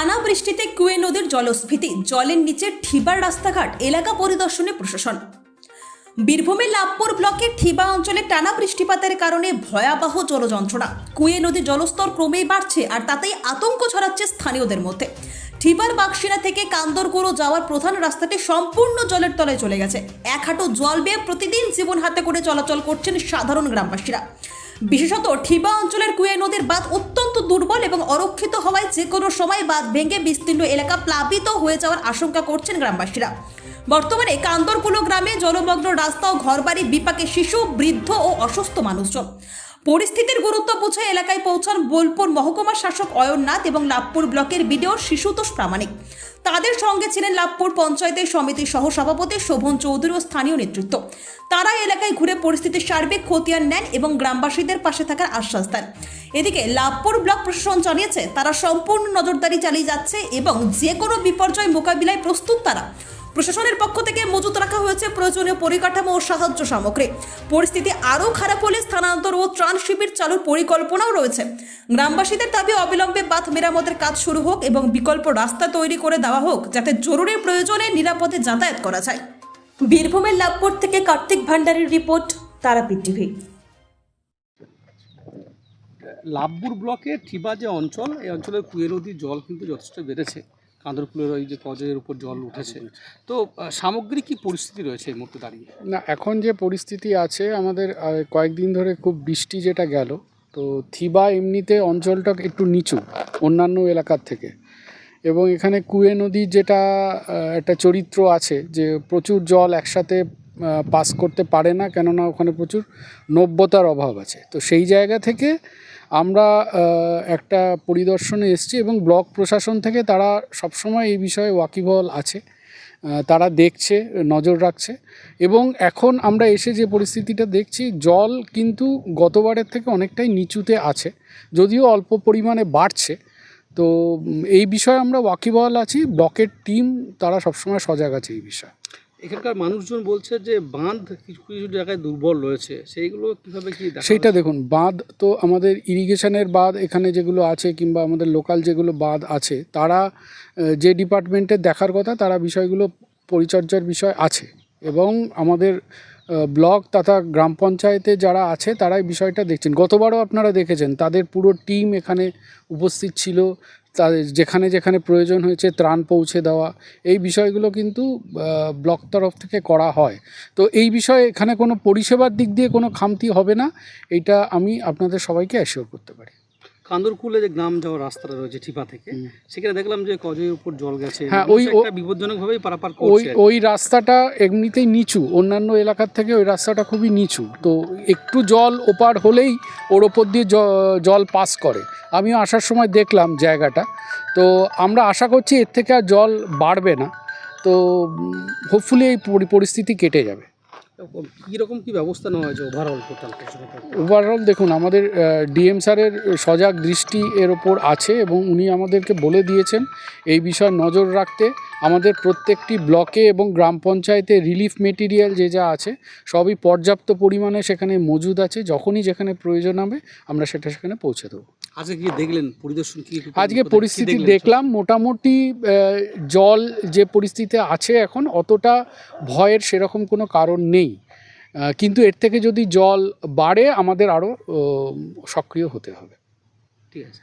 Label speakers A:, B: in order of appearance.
A: টানা বৃষ্টিতে কুয়ে নদীর জলস্ফীতি, জলের নিচে ঠিবার রাস্তাঘাট, এলাকা পরিদর্শনে প্রশাসন। বীরভূমের লাভপুর ব্লকের ঠিবা অঞ্চলে টানা বৃষ্টিপাতের কারণে ভয়াবহ জলযন্ত্রণা। কুয়ে নদীর জলস্তর ক্রমেই বাড়ছে আর তাতেই আতঙ্ক ছড়াচ্ছে স্থানীয়দের মধ্যে। ঠিবার বাক্সিনা থেকে কান্দরগুড়ো যাওয়ার প্রধান রাস্তাটি সম্পূর্ণ জলের তলায় চলে গেছে। এক হাঁটু জল বেয়ে প্রতিদিন জীবন হাতে করে চলাচল করছেন সাধারণ গ্রামবাসীরা। বিশেষত ঠিবা অঞ্চলের কুয়ে নদীর বাঁধ অত্যন্ত দুর্বল এবং অরক্ষিত হওয়ায় যে কোনো সময় বাঁধ ভেঙে বিস্তীর্ণ এলাকা প্লাবিত হয়ে যাওয়ার আশঙ্কা করছেন গ্রামবাসীরা। বর্তমানে কান্দরকুলো গ্রামে জলমগ্ন রাস্তা ও ঘরবাড়ি বিপাকে শিশু, বৃদ্ধ ও অসুস্থ মানুষজন। পরিস্থিতির গুরুত্ব বুঝে এলাকায় পৌঁছান বোলপুর মহকুমার শাসক অয়ননাথ এবং লাভপুর ব্লকের বিডিও শিশুতোষ প্রামাণিক। তাদের সঙ্গে ছিলেন লাভপুর পঞ্চায়েতের সমিতির সহ সভাপতি শোভন চৌধুরী ও স্থানীয় নেতৃত্ব। তারা এলাকায় ঘুরে পরিস্থিতির সার্বিক খতিয়ান নেন এবং গ্রামবাসীদের পাশে থাকার আশ্বাস দেন। এদিকে লাভপুর ব্লক প্রশাসন জানিয়েছে, তারা সম্পূর্ণ নজরদারি চালিয়ে যাচ্ছে এবং যে কোনো বিপর্যয় মোকাবিলায় প্রস্তুত তারা। প্রশাসনের পক্ষ থেকে মজুত রাখা হয়েছে প্রয়োজনীয় পরিকাঠামো ও সাহায্য সামগ্রী। পরিস্থিতি আরও খারাপ হলে স্থানান্তর ও ত্রাণ শিবির চালুর পরিকল্পনাও রয়েছে। গ্রামবাসীদের দাবি, অবিলম্বে বাঁধ মেরামতের কাজ শুরু হোক এবং বিকল্প রাস্তা তৈরি করে দেওয়া হোক, যাতে জরুরি প্রয়োজনে নিরাপদে যাতায়াত করা যায়। বীরভূমের লাভপুর থেকে কার্তিক ভান্ডারের রিপোর্ট, তারাপীঠ টিভি।
B: লাভপুর ব্লকে ঠিবা যে অঞ্চল, এই অঞ্চলের কুয়ে নদীর জল কিন্তু যথেষ্ট বেড়েছে। কাঁদরকুলের ওই যে কজের উপর জল উঠেছে। তো সামগ্রিক কি পরিস্থিতি রয়েছে এই মুহূর্তে দাঁড়িয়ে?
C: না এখন যে পরিস্থিতি আছে আমাদের কয়েকদিন ধরে খুব বৃষ্টি যেটা গেল তো থিবা এমনিতে অঞ্চলটা একটু নিচু অন্যান্য এলাকার থেকে। এবং এখানে কুয়ে নদীর যেটা একটা চরিত্র আছে যে প্রচুর জল একসাথে পাস করতে পারে না কেননা ওখানে প্রচুর নব্যতার অভাব আছে। তো সেই জায়গা থেকে আমরা একটা পরিদর্শনে এসেছি এবং ব্লক প্রশাসন থেকে তারা সবসময় এই বিষয়ে ওয়াকিবহল আছে। তারা দেখছে, নজর রাখছে এবং এখন আমরা এসে যে পরিস্থিতিটা দেখছি, জল কিন্তু গতবারের থেকে অনেকটাই নিচুতে আছে, যদিও অল্প পরিমাণে বাড়ছে। তো এই বিষয়ে আমরা ওয়াকিবহল আছি, ব্লকের টিম তারা সবসময় সজাগ আছে এই বিষয়ে।
B: এখানকার মানুষজন বলছে যে বাঁধ কিছু কিছু জায়গায় দুর্বল রয়েছে। সেইগুলো কীভাবে কি
C: সেইটা দেখুন বাঁধ তো আমাদের ইরিগেশনের বাঁধ এখানে যেগুলো আছে কিংবা আমাদের লোকাল যেগুলো বাঁধ আছে তারা যে ডিপার্টমেন্টের দেখার কথা তারা বিষয়গুলো পরিচর্যার বিষয় আছে। এবং আমাদের ব্লক তথা গ্রাম পঞ্চায়েতে যারা আছে তারাই বিষয়টা দেখছেন। গতবারও আপনারা দেখেছেন তাদের পুরো টিম এখানে উপস্থিত ছিল। তাদের যেখানে যেখানে প্রয়োজন হয়েছে ত্রাণ পৌঁছে দেওয়া, এই বিষয়গুলো কিন্তু ব্লক তরফ থেকে করা হয়। তো এই বিষয়ে এখানে কোনো পরিষেবার দিক দিয়ে কোনো খামতি হবে না, এটা আমি আপনাদের সবাইকে অ্যাসিওর করতে পারি।
B: কান্দরকুলে যে গ্রাম যাওয়ার রাস্তাটা রয়েছে ঠিপা থেকে সেখানে দেখলাম যে কজের উপর জল গেছে।
C: হ্যাঁ, ওই-
B: একটা বিপজ্জনক ভাবেই পারাপার
C: ওই। ওই রাস্তাটা এমনিতেই নিচু অন্যান্য এলাকার থেকে ওই রাস্তাটা খুবই নিচু। তো একটু জল ওপার হলেই ওর ওপর দিয়ে জল পাস করে। আমিও আসার সময় দেখলাম জায়গাটা। তো আমরা আশা করছি এর থেকে আর জল বাড়বে না। তো হোপফুলি এই পরিস্থিতি কেটে যাবে।
B: কীরকম কী ব্যবস্থা নেওয়া হয়েছে ওভারঅল
C: ওভারঅল দেখুন, আমাদের ডিএম স্যারের সজাগ দৃষ্টি এর ওপর আছে এবং উনি আমাদেরকে বলে দিয়েছেন এই বিষয়ে নজর রাখতে। আমাদের প্রত্যেকটি ব্লকে এবং গ্রাম পঞ্চায়েতে রিলিফ মেটেরিয়াল যে যা আছে সবই পর্যাপ্ত পরিমাণে সেখানে মজুদ আছে। যখনই যেখানে প্রয়োজন হবে আমরা সেটা সেখানে পৌঁছে দেবো।
B: আজকে কি দেখলেন? পরিদর্শন কি?
C: আজকে পরিস্থিতি দেখলাম মোটামুটি জল যে পরিস্থিতিতে আছে এখন অতটা ভয়ের সেরকম কোনো কারণ নেই। কিন্তু এর থেকে যদি জল বাড়ে আমাদের আরও সক্রিয় হতে হবে।
B: ঠিক আছে।